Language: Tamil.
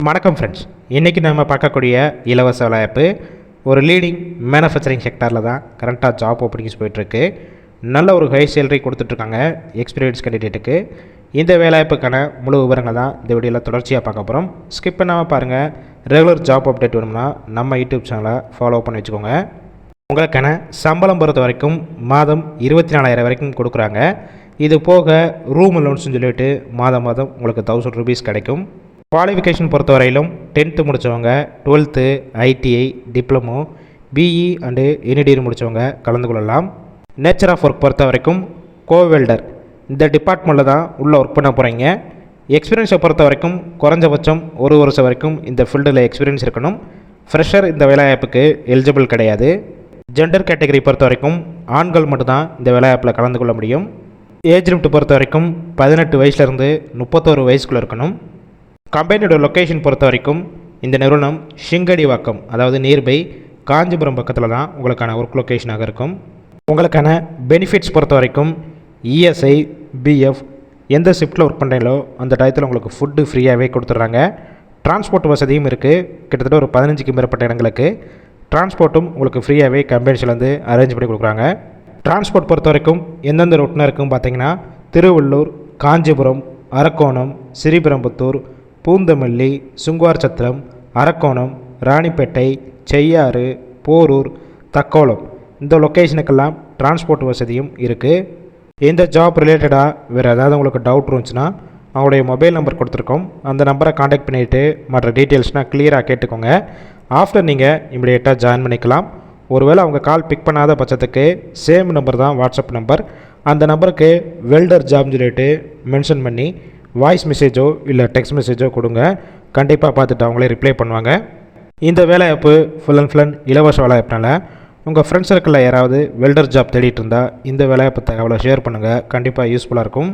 வணக்கம் ஃப்ரெண்ட்ஸ் இன்றைக்கி நம்ம பார்க்கக்கூடிய இலவச வேலைவாய்ப்பு ஒரு லீடிங் மேனுஃபேக்சரிங் செக்டரில் தான் கரண்ட்டாக ஜாப் ஓப்பனிங்ஸ் போயிட்டுருக்கு. நல்ல ஒரு ஹை சேலரி கொடுத்துட்ருக்காங்க எக்ஸ்பீரியன்ஸ் கேண்டிடேட்டுக்கு இந்த வேலைவாய்ப்புக்கான முழு விவரங்கள் தான் இந்த வீடியோவில் தொடர்ச்சியாக பார்க்க போகிறோம் ஸ்கிப் பண்ணாமல் பாருங்கள் ரெகுலர் ஜாப் அப்டேட் வேணும்னா நம்ம யூடியூப் சேனலை ஃபாலோ பண்ணி வச்சுக்கோங்க. உங்களுக்கான சம்பளம் பொறுத்த வரைக்கும் மாதம் இருபத்தி நாலாயிரம் வரைக்கும் கொடுக்குறாங்க. இது போக ரூம் லோன்ஸ்னு சொல்லிட்டு மாதம் மாதம் உங்களுக்கு தௌசண்ட் ருபீஸ் கிடைக்கும். குவாலிஃபிகேஷன் பொறுத்தவரையிலும் டென்த்து முடித்தவங்க twelfth ITI diploma BE and NETR முடித்தவங்க கலந்து கொள்ளலாம். நேச்சர் ஆஃப் ஒர்க் பொறுத்த வரைக்கும் கோவெல்டர் இந்த டிபார்ட்மெண்ட்டில் தான் உள்ளே ஒர்க் பண்ண போகிறீங்க எக்ஸ்பீரியன்ஸை பொறுத்த வரைக்கும் குறைஞ்சபட்சம் ஒரு வருஷம் வரைக்கும் இந்த ஃபீல்டில் எக்ஸ்பீரியன்ஸ் இருக்கணும். ஃப்ரெஷர் இந்த வேலைவாய்ப்புக்கு எலிஜிபிள் கிடையாது. ஜெண்டர் கேட்டகரி பொறுத்த வரைக்கும் ஆண்கள் மட்டும்தான் இந்த வேலைவாய்ப்பில் கலந்து கொள்ள முடியும். ஏஜ் லிமிட் பொறுத்த வரைக்கும் பதினெட்டு வயசுலேருந்து முப்பத்தோரு வயசுக்குள்ளே இருக்கணும். கம்பெனியோட லொக்கேஷன் பொறுத்த வரைக்கும் இந்த நிறுவனம் ஷிங்கடிவாக்கம் அதாவது நியர்பை காஞ்சிபுரம் பக்கத்தில் தான் உங்களுக்கான ஒர்க் லொக்கேஷனாக இருக்கும். உங்களுக்கான பெனிஃபிட்ஸ் பொறுத்த வரைக்கும் இஎஸ்ஐ பிஎஃப் எந்த ஷிஃப்ட்டில் ஒர்க் பண்ணுறீங்களோ அந்த டயத்தில் உங்களுக்கு ஃபுட்டு ஃப்ரீயாகவே கொடுத்துட்றாங்க. டிரான்ஸ்போர்ட் வசதியும் இருக்குது கிட்டத்தட்ட ஒரு பதினஞ்சுக்கு மேற்பட்ட இடங்களுக்கு டிரான்ஸ்போர்ட்டும் உங்களுக்கு ஃப்ரீயாகவே கம்பெனிஸ்லேருந்து அரேஞ்ச் பண்ணி கொடுக்குறாங்க. டிரான்ஸ்போர்ட் பொறுத்த வரைக்கும் எந்தெந்த ரூட்னா இருக்குன்னு பார்த்தீங்கன்னா திருவள்ளூர் காஞ்சிபுரம் அரக்கோணம் ஸ்ரீபெரும்புத்தூர் பூந்தமல்லி சுங்குவார் சத்திரம் அரக்கோணம் ராணிப்பேட்டை செய்யாறு போரூர் தக்கோலம். இந்த லொக்கேஷனுக்கெல்லாம் டிரான்ஸ்போர்ட் வசதியும் இருக்குது இந்த ஜாப் ரிலேட்டடாக வேறு ஏதாவது உங்களுக்கு டவுட் இருந்துச்சுன்னா அவங்களுடைய மொபைல் நம்பர் கொடுத்துருக்கோம். அந்த நம்பரை காண்டாக்ட் பண்ணிவிட்டு மற்ற டீட்டெயில்ஸ்னால் கிளியராக கேட்டுக்கோங்க. ஆஃப்டர் நீங்கள் இமிடியேட்டாக ஜாயின் பண்ணிக்கலாம். ஒருவேளை அவங்க கால் பிக் பண்ணாத பட்சத்துக்கு சேம் நம்பர் தான் வாட்ஸ்அப் நம்பர் அந்த நம்பருக்கு வெல்டர் ஜாப்னு சொல்லிட்டு மென்ஷன் பண்ணி வாய்ஸ் மெசேஜோ இல்லை டெக்ஸ்ட் மெசேஜோ கொடுங்க. கண்டிப்பாக பார்த்துட்டு அவங்களே ரிப்ளை பண்ணுவாங்க. இந்த வேலைவாய்ப்பு ஃபுல் அண்ட் ஃபுல் இலவச வேலைவாய்ப்புனால உங்கள் ஃப்ரெண்ட்ஸ் சர்க்கிளில் யாராவது வெல்டர் ஜாப் தேடிட்டு இருந்தால் இந்த வேலைவாய்ப்பு தகவலை ஷேர் பண்ணுங்கள் கண்டிப்பாக யூஸ்ஃபுல்லாக இருக்கும்.